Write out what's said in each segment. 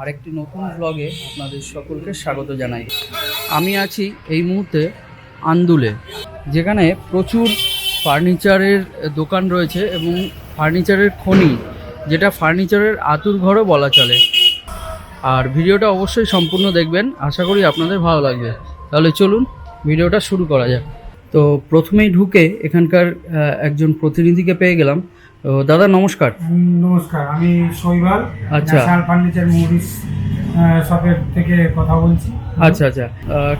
আরেকটি নতুন ব্লগে আপনাদের সকলকে স্বাগত জানাই। আমি আছি এই মুহূর্তে আন্দুলে, যেখানে প্রচুর ফার্নিচারের দোকান রয়েছে এবং ফার্নিচারের খনি, যেটা ফার্নিচারের আতুর ঘরও বলা চলে। আর ভিডিওটা অবশ্যই সম্পূর্ণ দেখবেন, আশা করি আপনাদের ভালো লাগবে। তাহলে চলুন, ভিডিওটা শুরু করা যাক। তো প্রথমেই ঢুকে এখানকার একজন প্রতিনিধিকে পেয়ে গেলাম। তো দাদা নমস্কার। নমস্কার আমি শৈবাল আচ্ছা। ফার্নিচার মুভিস শপের থেকে কথা বলছি। আচ্ছা আচ্ছা।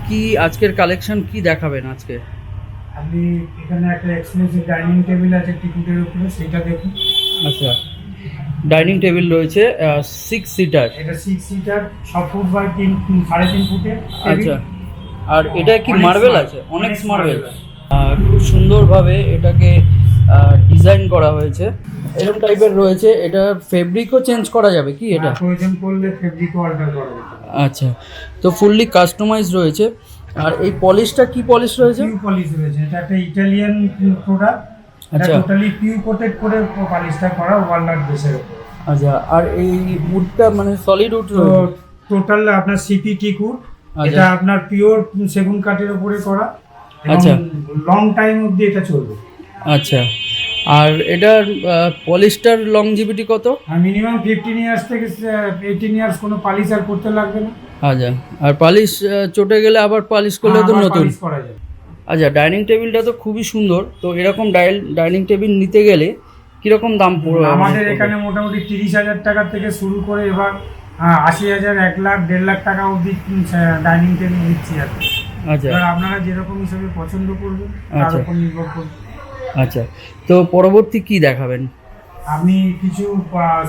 কি আজকের কালেকশন কি দেখাবেন আজকে? আপনি এখানে একটা এক্সপেন্সিভ ডাইনিং টেবিল আছে টিকিটের উপরে সেটা দেখুন আচ্ছা। ডাইনিং টেবিল রয়েছে সিক্স সিটার এটা সিক্স সিটার ছ ফুট বাই তিন তিন সাড়ে তিন ফুটের আচ্ছা। আর এটা কি মার্বেল আছে? অনেক মার্বেল। খুব সুন্দরভাবে এটাকে ডিজাইন করা হয়েছে। এরকম টাইপের রয়েছে। এটা ফেব্রিকও চেঞ্জ করা যাবে কি এটা? প্রয়োজন পড়লে ফেব্রিক অল্টার করা পারে আচ্ছা। তো ফুললি কাস্টমাইজ রয়েছে। আর এই পলিশটা কি পলিশ রয়েছে? পিউ পলিশ রয়েছে। এটা একটা ইটালিয়ান প্রোডাক্ট এটা আচ্ছা। টোটালি পিউ কোটেড করে পলিশটা করা ওয়ালনাট বেসের উপর। আচ্ছা। আর এই উডটা মানে সলিড উড তো টোটাল আপনার সিপি টিকুড আচ্ছা। এটা আপনার পিওর সেগুন কাঠের উপরে করা আচ্ছা। লং টাইম অবধি এটা চলবে। আচ্ছা। আর এটার পলিশটার লংজিভিটি কত? মিনিমাম ফিফটিন ইয়ার্স থেকে এইটিন ইয়ার্স কোনো পালিশ আর করতে লাগবে না। আচ্ছা। আর পালিশ চটে গেলে আবার পালিশ করলে তো নতুন। আচ্ছা ডাইনিং টেবিলটা তো খুবই সুন্দর। তো এরকম ডাইল ডাইনিং টেবিল নিতে গেলে কীরকম দাম পড়বে? আমাদের এখানে মোটামুটি তিরিশ হাজার টাকা থেকে শুরু করে এবার আহ, আশি হাজার এক লাখ দেড় লাখ টাকা অবধি ডাইনিং টেবিল দিচ্ছি আর। আচ্ছা। এবার আপনারা যেরকম হিসেবে পছন্দ করবেন তার আচ্ছা। উপর নির্ভর করবে। আচ্ছা। তো পরবর্তী কি দেখাবেন? আমি কিছু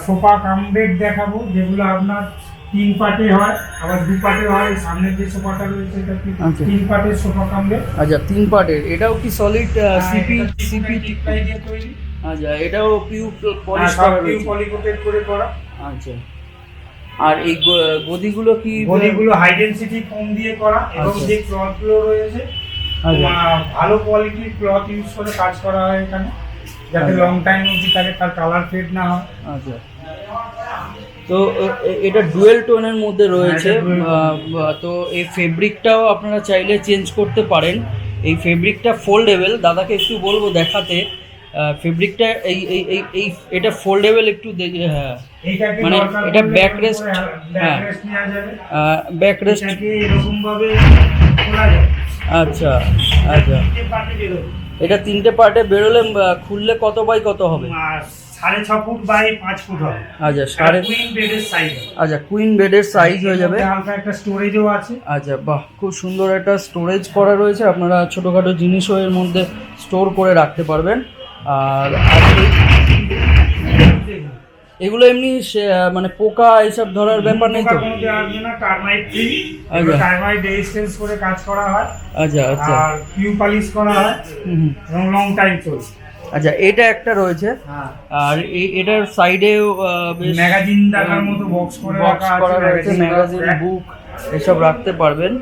সোফা কাম বেড দেখাবো যেগুলো আপনার তিন পার্টে হয় আবার দু পার্টে হয় সামনের যে সোফাটা রয়েছে এটা কি? আচ্ছা। তিন পার্টের সোফা কাম বেড। আচ্ছা তিন পার্টের এটাও কি সলিড হ্যাঁ, সিপি সিপি আচ্ছা এটাও পিউ পলিশ করা রয়েছে। পলিকোটেড করে করা। আচ্ছা। আর এই গদিগুলো কি গদিগুলো হাই ডেন্সিটি ফোম দিয়ে করা এবং আচ্ছা। যে ক্লথগুলো রয়েছে আচ্ছা। ভালো কোয়ালিটির ক্লথ ইউজ করে কাজ করা হয় এখানে। যাতে আচ্ছা। লং টাইম অবধি থাকে তার কালার ফেড না হয়। আচ্ছা। তো এটা ডুয়েল টোনের মধ্যে রয়েছে। হ্যাঁ, তো এই ফেব্রিকটাও আপনারা চাইলে চেঞ্জ করতে পারেন। এই ফেব্রিকটা ফোল্ডেবল দাদাকে একটু বলব দেখাতে। ফেব্রিকটা এই এই এই এই এটা ফোল্ডেবল একটু দেখে হ্যাঁ মানে এটা rest, করে হ্যাঁ। ব্যাক রেস্ট আচ্ছা আচ্ছা। এটা তিনটে পার্টে বেরোলে খুললে কত বাই কত হবে? সাড়ে ছ ফুট বাই পাঁচ ফুট হবে। আচ্ছা সাড়ে কুইন বেডের সাইজ আচ্ছা কুইন বেডের সাইজ হয়ে যাবে। হালকা একটা স্টোরেজও আছে। আচ্ছা বাহ খুব সুন্দর একটা স্টোরেজ করা রয়েছে। আপনারা ছোটোখাটো জিনিসও এর মধ্যে স্টোর করে রাখতে পারবেন। আর এগুলো এমনি মানে পোকা এইসব ধরার ব্যাপার নেই তো? কোনো দেওয়া আসবে না টার্মাইট ফ্রি আচ্ছা। রেজিস্ট্যান্স করে কাজ করা হয়। আচ্ছা আচ্ছা। আর পিউ পালিশ করা হয়। হুম। এবং লং টাইম চলছে। আচ্ছা এটা একটা রয়েছে। হ্যাঁ। আর এটার সাইডেও বেশ ম্যাগাজিন রাখার মতো বক্স করে বক্স করা রয়েছে ম্যাগাজিন বুক এসব রাখতে পারবেন।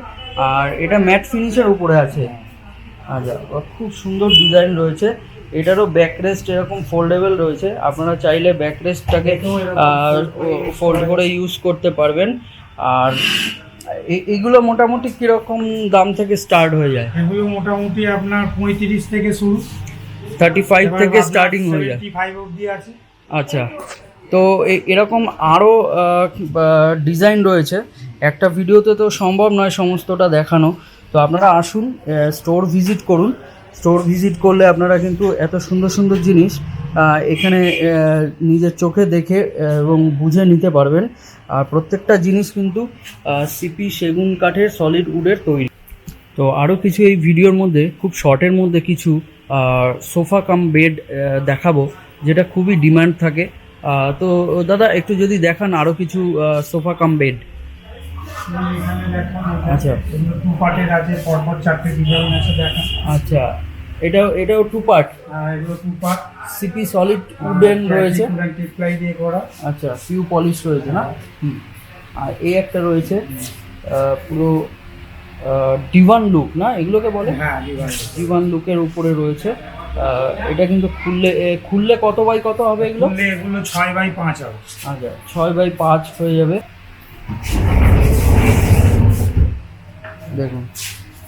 আর এটা ম্যাট ফিনিশের উপরে আছে। আচ্ছা খুব সুন্দর ডিজাইন রয়েছে। এটারও ব্যাকরেস্ট এরকম ফোল্ডেবল রয়েছে। আপনারা চাইলে ব্যাকরেস্টটাকে ফোল্ড করে ইউজ করতে পারবেন। আর এগুলো মোটামুটি কীরকম দাম থেকে স্টার্ট হয়ে যায়? এগুলো মোটামুটি আপনার পঁয়ত্রিশ থেকে শুরু। থার্টি ফাইভ থেকে স্টার্টিং হয়ে যায়। ফাইভ অবধি আছে। আচ্ছা। তো এরকম আরও ডিজাইন রয়েছে। একটা ভিডিওতে তো সম্ভব নয় সমস্তটা দেখানো। তো আপনারা আসুন স্টোর ভিজিট করুন। স্টোর ভিজিট করলে আপনারা কিন্তু এত সুন্দর সুন্দর জিনিস এখানে নিজের চোখে দেখে এবং বুঝে নিতে পারবেন। আর প্রত্যেকটা জিনিস কিন্তু সিপি সেগুন কাঠের সলিড উডের তৈরি। তো আরও কিছু এই ভিডিওর মধ্যে, খুব শর্টের মধ্যে কিছু সোফা কাম বেড দেখাবো, যেটা খুবই ডিমান্ড থাকে। তো, দাদা, একটু যদি দেখান আরও কিছু সোফা কাম বেড এখানে দেখান আচ্ছা। টু পার্টের আছে পরপর চারটে ডিজাইন আছে দেখান আচ্ছা। এটাও এটাও টু পার্ট আর এগুলো two part CP solid wooden রয়েছে। টিপ্লাই দিয়ে করা। আচ্ছা পিউ পলিশ রয়েছে না? হুম। আর এই একটা রয়েছে পুরো ডিভান লুক না? এগুলোকে বলে? হ্যাঁ ডিভান লুকের উপরে রয়েছে। এটা কিন্তু খুললে খুললে কত বাই কত হবে এগুলো? এগুলো ছয় বাই পাঁচ হবে। আচ্ছা ছয় বাই পাঁচ হয়ে যাবে। দেখুন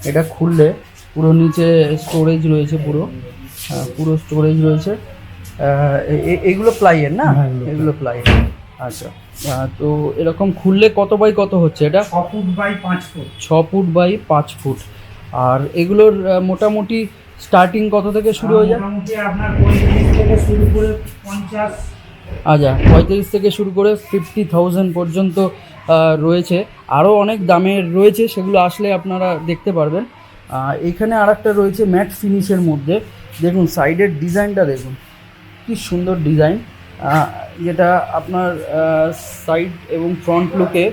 এটা খুললে পুরো নিচে স্টোরেজ রয়েছে পুরো আহ, পুরো স্টোরেজ রয়েছে। এগুলো প্লাইয়ের না? হ্যাঁ, এগুলো প্লাইয়ের আচ্ছা তো এরকম খুললে কত বাই কত হচ্ছে এটা? ছ ফুট বাই পাঁচ ফুট। ছ ফুট বাই পাঁচ ফুট। আর এগুলোর মোটামুটি স্টার্টিং কত থেকে শুরু হয়ে যায়? মোটামুটি আপনার পঁয়ত্রিশ থেকে শুরু করে পঞ্চাশ। আচ্ছা পঁয়ত্রিশ থেকে শুরু করে ফিফটি থাউজেন্ড পর্যন্ত রয়েছে। আরও অনেক দামের রয়েছে সেগুলো আসলে আপনারা দেখতে পারবেন। এখানে আর একটা রয়েছে ম্যাট ফিনিশের মধ্যে। দেখুন সাইডের ডিজাইনটা দেখুন। কি সুন্দর ডিজাইন। যেটা আপনার সাইড এবং ফ্রন্ট লুকে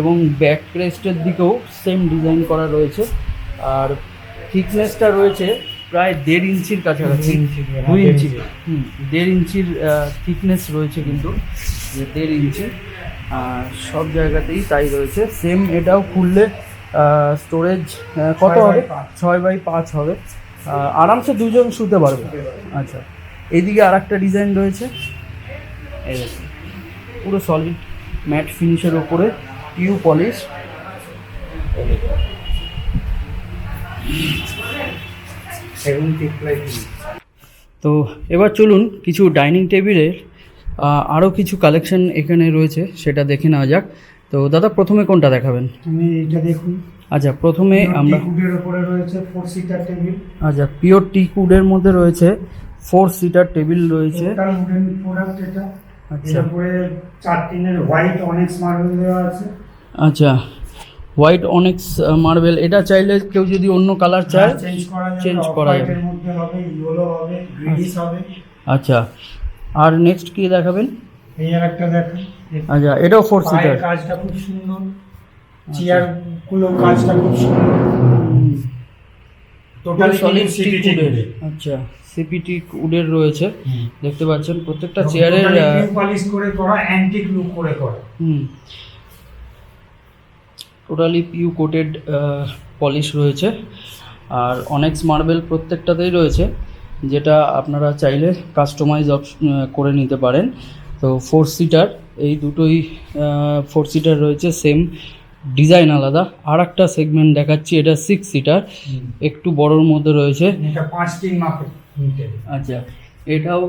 এবং ব্যাক ক্রেস্টের দিকেও সেম ডিজাইন করা রয়েছে। আর থিকনেসটা রয়েছে প্রায় দেড় ইঞ্চির কাছাকাছি। দুই ইঞ্চি হুম দেড় ইঞ্চির থিকনেস রয়েছে কিন্তু দেড় ইঞ্চি। সব জায়গাতেই তাই রয়েছে। সেম এটাও খুললে স্টোরেজ কত হবে? ছয় বাই পাঁচ হবে। আরামসে দুজন শুতে পারবে। আচ্ছা। এদিকে আর একটা ডিজাইন রয়েছে পুরো সলিড ম্যাট ফিনিশের ওপরে পিউ পলিশ তো এবার চলুন কিছু ডাইনিং টেবিলের আরও কিছু কালেকশন এখানে রয়েছে সেটা দেখে নেওয়া যাক। তো দাদা প্রথমে কোনটা দেখাবেন? তুমি এইটা দেখুন। আচ্ছা প্রথমে আমরা উপরে রয়েছে ফোর সিটার টেবিল আচ্ছা পিওর টিক উডের মধ্যে রয়েছে ফোর সিটার টেবিল রয়েছে। উডেন প্রোডাক্ট এটা। আচ্ছা। উপরে চার টিনের হোয়াইট অনেক্স মার্বেল দেওয়া আছে। আচ্ছা হোয়াইট অনেক্স মার্বেল এটা চাইলে কেউ যদি অন্য কালার চায় চেঞ্জ করা অফ করা যাবে। মধ্যে হবে ইয়েলো হবে গ্রিনিশ হবে। আচ্ছা আর নেক্সট কি দেখাবেন? এই আর একটা দেখেন আচ্ছা এটাও ফোর সিটার কাজটা খুব সুন্দর। চেয়ারগুলো কাজটা খুব সুন্দর। টোটালি সলিড উডের আচ্ছা সিপিটি উডের রয়েছে। দেখতে পাচ্ছেন প্রত্যেকটা চেয়ারের পলিশ করে করা অ্যান্টিক লুক করে করা। হুম। টোটালি পিউ কোটেড পলিশ রয়েছে। আর অনেক্স মার্বেল প্রত্যেকটাতেই রয়েছে। যেটা আপনারা চাইলে কাস্টমাইজ করে নিতে পারেন। তো ফোর সিটার এই দুটোই ফোর সিটার রয়েছে সেম ডিজাইন আলাদা। আর একটা সেগমেন্ট দেখাচ্ছি এটা সিক্স সিটার একটু বড়োর মধ্যে রয়েছে। আচ্ছা এটাও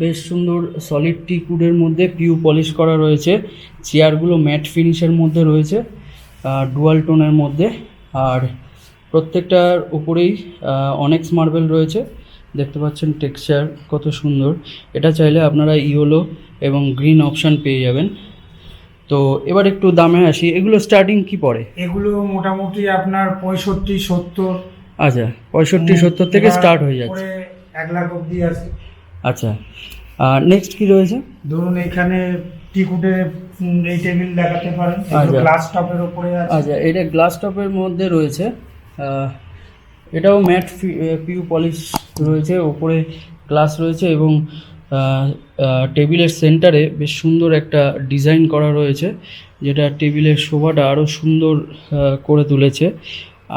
বেশ সুন্দর সলিড টিকুডের মধ্যে পিউ পলিশ করা রয়েছে। চেয়ারগুলো ম্যাট ফিনিশের মধ্যে রয়েছে ডুয়াল টোনের মধ্যে। আর প্রত্যেকটার উপরেই অনেক্স মার্বেল রয়েছে। দেখতে পাচ্ছেন টেক্সচার কত সুন্দর। এটা চাইলে আপনারা ইয়েলো এবং গ্রিন অপশান পেয়ে যাবেন। তো এবার একটু দামে আসি। এগুলো স্টার্টিং কি পড়ে? এগুলো মোটামুটি আপনার পঁয়ষট্টি সত্তর। আচ্ছা পঁয়ষট্টি সত্তর থেকে স্টার্ট হয়ে যাচ্ছে। এক লাখ অব্দি আছে। আচ্ছা আর নেক্সট কি রয়েছে? ধরুন এখানে টিকুটে এই টেবিল দেখাতে পারেন। আচ্ছা। গ্লাস টপের উপরে আচ্ছা এটা গ্লাস টপের মধ্যে রয়েছে। এটাও ম্যাট পিউ পলিশ রয়েছে ওপরে গ্লাস রয়েছে এবং টেবিলের সেন্টারে বেশ সুন্দর একটা ডিজাইন করা রয়েছে যেটা টেবিলের শোভাটা আরও সুন্দর করে তুলেছে।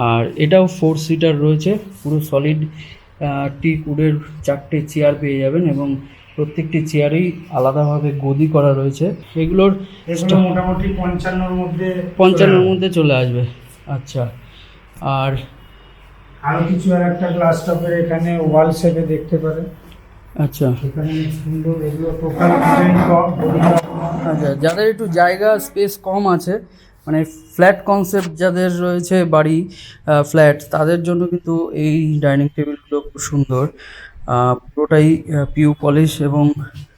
আর এটাও ফোর সিটার রয়েছে পুরো সলিড টিক উডের চারটে চেয়ার পেয়ে যাবেন এবং প্রত্যেকটি চেয়ারেই আলাদাভাবে গদি করা রয়েছে। এগুলোর মোটামুটি পঞ্চান্নর মধ্যে পঞ্চান্নর মধ্যে চলে আসবে আচ্ছা। আর আরও কিছু আর একটা গ্লাস টপের এখানে ওয়াল শেপে দেখতে পারেন। আচ্ছা। এখানে সুন্দর এগুলো টোটাল আচ্ছা যাদের একটু জায়গা স্পেস কম আছে মানে ফ্ল্যাট কনসেপ্ট যাদের রয়েছে বাড়ি ফ্ল্যাট তাদের জন্য কিন্তু এই ডাইনিং টেবিলগুলো খুব সুন্দর। পুরোটাই পিউ পলিশ এবং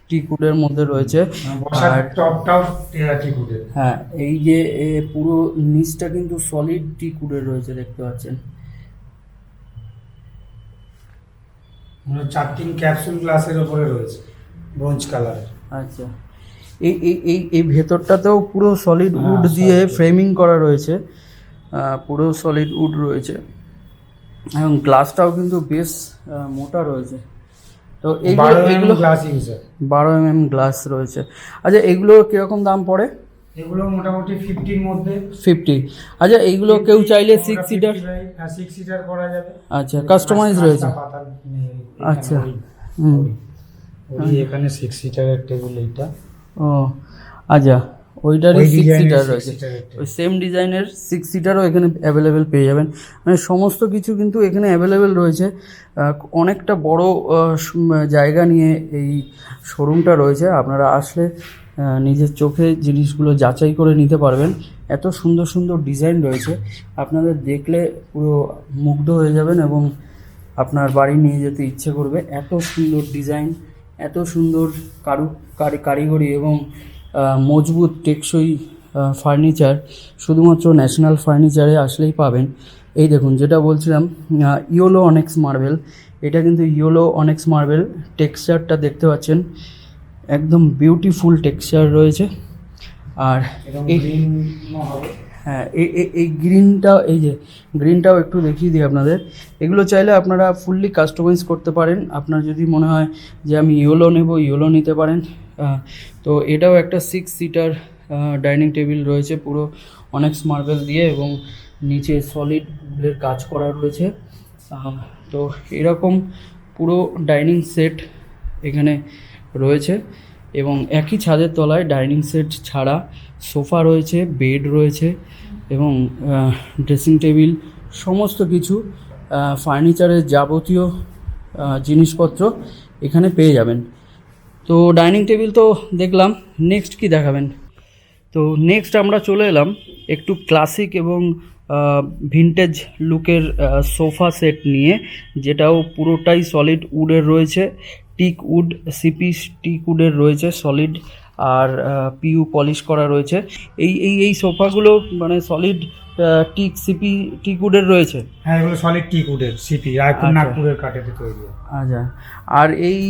টিকুডের মধ্যে রয়েছে। আর টপটাও হ্যাঁ এই যে পুরো নিচটা কিন্তু সলিড টিকুডের রয়েছে দেখতে পাচ্ছেন। মানে চার তিন ক্যাপসুল গ্লাসের উপরে রয়েছে ব্রোঞ্জ কালারের আচ্ছা। এই এই এই এই ভেতরটাতেও পুরো সলিড হ্যাঁ, উড দিয়ে ফ্রেমিং করা রয়েছে। পুরো সলিড উড রয়েছে। এবং গ্লাসটাও কিন্তু বেশ মোটা রয়েছে। তো এইগুলো এগুলো গ্লাস ইউজার বারো এম এম গ্লাস রয়েছে। আচ্ছা এগুলো কীরকম দাম পড়ে? এগুলো মোটামুটি ফিফটির মধ্যে। ফিফটি আচ্ছা এইগুলো কেউ চাইলে সিক্স সিটার সিক্স সিটার করা যাবে। আচ্ছা কাস্টমাইজ রয়েছে। আচ্ছা। হুম। এখানে সিক্স সিটারের টেবিল এইটা। ও আচ্ছা। ওইটারই সিক্স সিটার রয়েছে। ওই সেম ডিজাইনের সিক্স সিটারও এখানে অ্যাভেলেবেল পেয়ে যাবেন। মানে সমস্ত কিছু কিন্তু এখানে অ্যাভেলেবেল রয়েছে। অনেকটা বড় জায়গা নিয়ে এই শোরুমটা রয়েছে। আপনারা আসলে নিজের চোখে জিনিসগুলো যাচাই করে নিতে পারবেন। এত সুন্দর সুন্দর ডিজাইন রয়েছে। আপনাদের দেখলে পুরো মুগ্ধ হয়ে যাবেন এবং আপনার বাড়ি নিয়ে যেতে ইচ্ছে করবে। এত সুন্দর ডিজাইন এত সুন্দর কারু কারি- কারিগরি এবং মজবুত টেকসই ফার্নিচার শুধুমাত্র ন্যাশনাল ফার্নিচারে আসলেই পাবেন। এই দেখুন যেটা বলছিলাম ইয়োলো অনেক্স মার্বেল এটা কিন্তু ইয়োলো অনেক্স মার্বেল টেক্সচারটা দেখতে পাচ্ছেন। একদম বিউটিফুল টেক্সচার রয়েছে। আর। হ্যাঁ এই গ্রিনটা এই যে গ্রিনটাও একটু দেখিয়ে দিই আপনাদের। এগুলো চাইলে আপনারা ফুললি কাস্টমাইজ করতে পারেন। আপনার যদি মনে হয় যে আমি ইয়োলো নেব ইয়োলো নিতে পারেন। তো এটাও একটা সিক্স সিটার ডাইনিং টেবিল রয়েছে পুরো, অনেক মার্বেল দিয়ে এবং নিচে সলিড উডের কাজ করা রয়েছে। তো এরকম পুরো ডাইনিং সেট এখানে রয়েছে এবং একই ছাদের তলায় ডাইনিং সেট ছাড়া সোফা রয়েছে বেড রয়েছে এবং ড্রেসিং টেবিল সমস্ত কিছু ফার্নিচারের যাবতীয় জিনিসপত্র এখানে পেয়ে যাবেন। তো ডাইনিং টেবিল তো দেখলাম। নেক্সট কি দেখাবেন? তো নেক্সট আমরা চলে এলাম একটু ক্লাসিক এবং ভিনটেজ লুকের সোফা সেট নিয়ে, যেটাও পুরোটাই সলিড উডের রয়েছে। টিক উড সিপি টিক উডের রয়েছে সলিড আর পিউ পলিশ করা রয়েছে। এই এই এই সোফাগুলো মানে সলিড টিক সিপি টিক উডের রয়েছে? হ্যাঁ এগুলো সলিড টিক উডের সিপি রায়পুর আচ্ছা। নাগপুরের কাঠেতে তৈরি। আচ্ছা। আর এই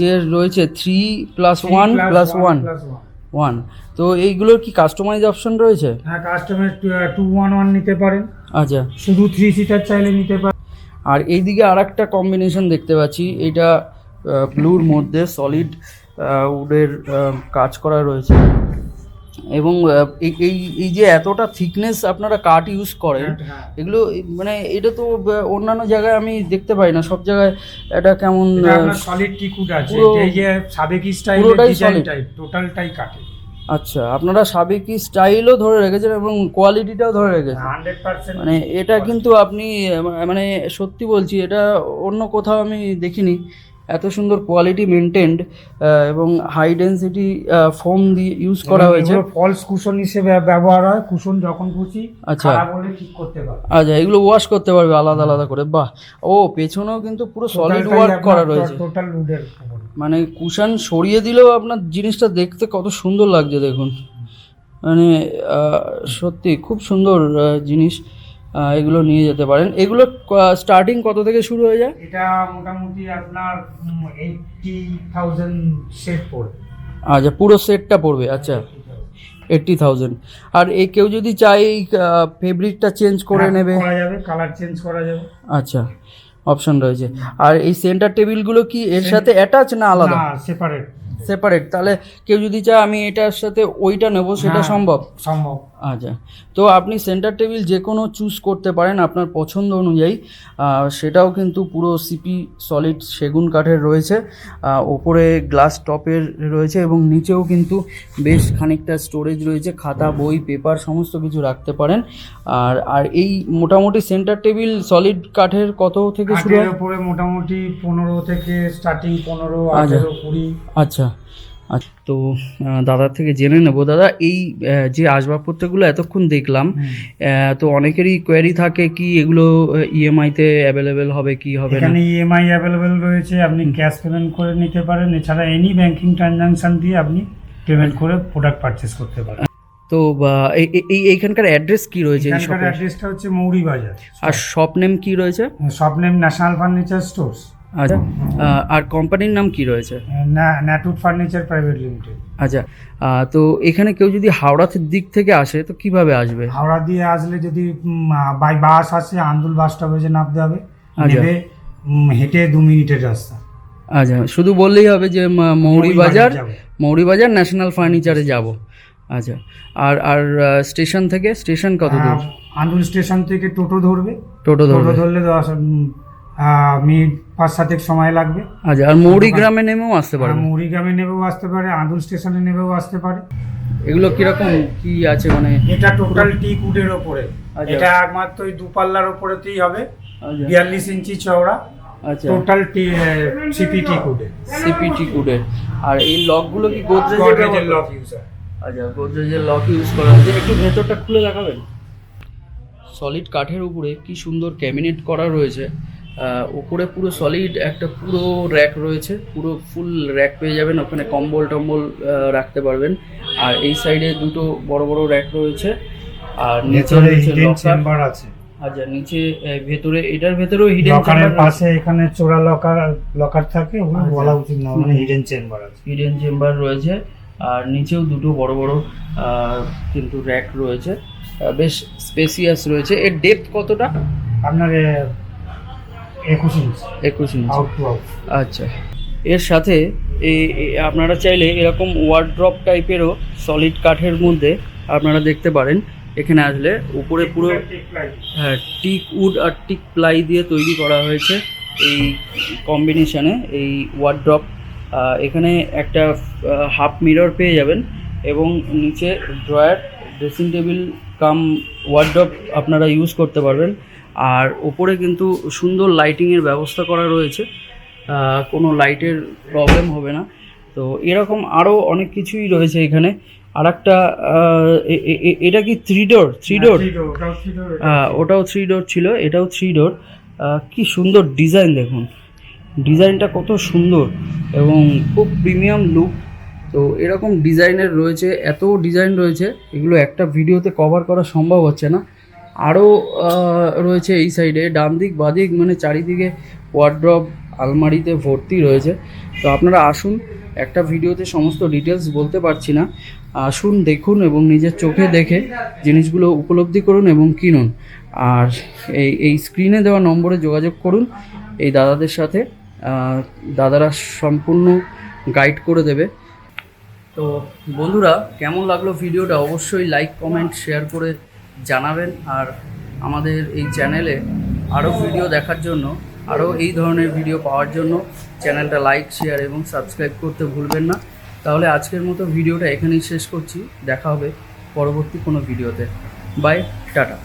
যে রয়েছে three plus one plus one one তো এইগুলোর কি কাস্টমাইজ অপশন রয়েছে? হ্যাঁ কাস্টমার টু ওয়ান ওয়ান নিতে পারেন। আচ্ছা। শুধু থ্রি সিটার চাইলে নিতে পারেন। আর এইদিকে আর একটা কম্বিনেশন দেখতে পাচ্ছি এটা ব্লুর মধ্যে সলিড উডের কাজ করা রয়েছে। এবং এই এই যে এতটা থিকনেস আপনারা কাঠ ইউজ করেন হ্যাঁ এগুলো মানে এটা তো অন্যান্য জায়গায় আমি দেখতে পাই না। সব জায়গায় এটা কেমন সলিড আছে। এই যে সাবেকি পুরোটাই ডিজাইন টাইপ টোটালটাই কাটে আচ্ছা আপনারা সাবেকি স্টাইলও ধরে রেখেছেন এবং কোয়ালিটিটাও ধরে রেখেছেন। মানে এটা কিন্তু আপনি মানে সত্যি বলছি এটা অন্য কোথাও আমি দেখিনি। এত সুন্দর কোয়ালিটি মেনটেন্ড এবং হাই ডেন্সিটি ফোম দিয়ে ইউজ করা হয়েছে। ফলস কুশন হিসেবে ব্যবহার হয়। কুশন যখন খুশি আচ্ছা। ঠিক করতে পারে আচ্ছা এগুলো ওয়াশ করতে পারবে আলাদা আলাদা করে। বাহ! ও পেছনেও কিন্তু পুরো সলিড ওয়ার্ক করা রয়েছে। টোটাল উডের মানে কুশন সরিয়ে দিলেও আপনার জিনিসটা দেখতে কত সুন্দর লাগছে দেখুন। মানে সত্যি খুব সুন্দর জিনিস। এগুলো নিয়ে যেতে পারেন। এগুলো স্টার্টিং কত থেকে শুরু হয়ে যায়? এটা মোটামুটি আপনার এইটটি থাউজেন্ড সেট পড়বে। আচ্ছা পুরো সেটটা পড়বে আচ্ছা। এইট্টি থাউজেন্ড আর এই কেউ যদি চায় এই ফেব্রিকটা চেঞ্জ করে হ্যাঁ, নেবে? করা যাবে কালার চেঞ্জ করা যাবে। আচ্ছা অপশন রয়েছে। আর এই সেন্টার টেবিলগুলো কি এর সাথে অ্যাটাচ না আলাদা? না সেপারেট সেপারেট তাহলে কেউ যদি চায় আমি এটার সাথে ওইটা নেব সেটা হ্যাঁ। সম্ভব? সম্ভব। আচ্ছা। তো আপনি সেন্টার টেবিল যে কোনো চুজ করতে পারেন আপনার পছন্দ অনুযায়ী। সেটাও কিন্তু পুরো সিপি সলিড সেগুন কাঠের রয়েছে। ওপরে গ্লাস টপের রয়েছে এবং নিচেও কিন্তু বেশ খানিকটা স্টোরেজ রয়েছে। খাতা বই পেপার সমস্ত কিছু রাখতে পারেন। আর আর এই মোটামুটি সেন্টার টেবিল সলিড কাঠের কত থেকে শুরু উপরে মোটামুটি পনেরো থেকে স্টার্টিং পনেরো আচ্ছা। কুড়ি। আচ্ছা। তো দাদার থেকে জেনে নেব। দাদা এই যে আসবাবপত্রগুলো এতক্ষণ দেখলাম তো অনেকেরই কোয়ারি থাকে কি এগুলো ইএমআইতে অ্যাভেলেবেল হবে কি হবে এখানে ইএমআই অ্যাভেলেবেল রয়েছে আপনি ক্যাশ পেমেন্ট করে নিতে পারেন। এছাড়া এনি ব্যাংকিং ট্রানজাকশন দিয়ে আপনি পেমেন্ট করে প্রোডাক্ট পারচেস করতে পারেন। তো এই এই- এই এইখানকার অ্যাড্রেস কি রয়েছে এখানকার অ্যাড্রেসটা হচ্ছে মৌরি বাজার। আর শপ নেম কি রয়েছে? Shop name National Furniture Stores আচ্ছা আর কোম্পানির নাম কি রয়েছে? ন্যাটুড ফার্নিচার প্রাইভেট লিমিটেড আচ্ছা তো এখানে কেউ যদি হাওড়ার দিক থেকে আসে তো কীভাবে আসবে? হাওড়া দিয়ে আসলে যদি বাই বাস আসে আন্দুল বাস স্টপেজে নামতে হবে। আচ্ছা। নেবে হেঁটে দু মিনিটের রাস্তা। আচ্ছা শুধু বললেই হবে যে মা- মৌরি বাজার। মৌরি বাজার ন্যাশনাল ফার্নিচারে যাব। আচ্ছা আর আর স্টেশন থেকে স্টেশন কত দূর? আন্দুল স্টেশন থেকে টোটো ধরবে। টোটো টোটো ধরবে ধরলে দশ মিনিট পাঁচ সাতেক সময় লাগবে। আচ্ছা আর মৌরি গ্রামে নেমেও আসতে পারবে মুড়িগ্রামে নেবেও আসতে পারে আদুল স্টেশনে নেবেও আসতে পারে। এগুলো কীরকম কি আছে মানে? এটা টোটাল টিক উডের ওপরে। আচ্ছা। এটা একমাত্র ওই দু পাল্লার ওপরেতেই হবে আচ্ছা। বিয়াল্লিশ ইঞ্চি চওড়া। আচ্ছা। টোটাল সিপি টিক উডে। সিপিটি কুডের আর এই লকগুলো কি গোদরেজের লক ইউজার আচ্ছা গোদরেজের লক ইউজ করা হয়েছে একটু ভেতরটা খুলে দেখাবেন। সলিড কাঠের উপরে কি সুন্দর ক্যাবিনেট করা রয়েছে। উপরে পুরো সলিড একটা পুরো র্যাক রয়েছে পুরো ফুল র্যাক পেয়ে যাবেন ওখানে কম্বল টম্বল রাখতে পারবেন। আর এই সাইডে দুটো বড় বড় র্যাক রয়েছে আর নিচে চেম্বার আছে। আচ্ছা নিচে ভেতরে এটার ভেতরেও হিডেন লকারের পাশে এখানে চোরা লকার লকার থাকে ওগুলো আচ্ছা। বলা উচিত না মানে হিডেন চেম্বার আছে। হিডেন চেম্বার রয়েছে আর নিচেও দুটো বড় বড় কিন্তু র্যাক রয়েছে। বেশ স্পেসিয়াস রয়েছে। এর ডেপথ কতটা? আপনার একুশ ইঞ্চ একুশ ইঞ্চ আচ্ছা। এর সাথে আপনারা চাইলে এরকম ওয়ার্ড্রপ টাইপেরও সলিড কাঠের মধ্যে আপনারা দেখতে পারেন। এখানে আসলে উপরে পুরো হ্যাঁ টিক উড আর টিক প্লাই দিয়ে তৈরি করা হয়েছে এই কম্বিনেশানে এই ওয়ার্ড্রপ এখানে একটা হাফ মিরর পেয়ে যাবেন এবং নিচে drawer dressing table cum wardrobe আপনারা ইউজ করতে পারবেন। আর ওপরে কিন্তু সুন্দর লাইটিংয়ের ব্যবস্থা করা রয়েছে। কোনো লাইটের প্রবলেম হবে না। তো এরকম আরও অনেক কিছুই রয়েছে এখানে। আর একটা এটা কি থ্রি ডোর থ্রি ডোর ওটাও থ্রি ডোর ছিল এটাও থ্রি ডোর কি সুন্দর ডিজাইন দেখুন। ডিজাইনটা কত সুন্দর এবং খুব প্রিমিয়াম লুক তো এরকম ডিজাইনের রয়েছে এত ডিজাইন রয়েছে এগুলো একটা ভিডিওতে কভার করা সম্ভব হচ্ছে না। আরও রয়েছে এই সাইডে ডান দিক বাদিক মানে চারিদিকে ওয়ার্ড্রপ আলমারিতে ভর্তি রয়েছে। তো আপনারা আসুন, একটা ভিডিওতে সমস্ত ডিটেলস বলতে পারছি না। আসুন, দেখুন এবং নিজের চোখে দেখে জিনিসগুলো উপলব্ধি করুন এবং কিনুন। আর এই এই স্ক্রিনে দেওয়া নম্বরে যোগাযোগ করুন। এই দাদাদের সাথে দাদারা সম্পূর্ণ গাইড করে দেবে। তো বন্ধুরা, কেমন লাগল ভিডিওটা? অবশ্যই লাইক কমেন্ট শেয়ার করে জানাবেন আর আমাদের এই চ্যানেলে আরও ভিডিও দেখার জন্য, আরও এই ধরনের ভিডিও পাওয়ার জন্য চ্যানেলটা লাইক, শেয়ার এবং সাবস্ক্রাইব করতে ভুলবেন না। তাহলে আজকের মতো ভিডিওটা এখানেই শেষ করছি। দেখা হবে পরবর্তী কোনো ভিডিওতে। Bye, tata.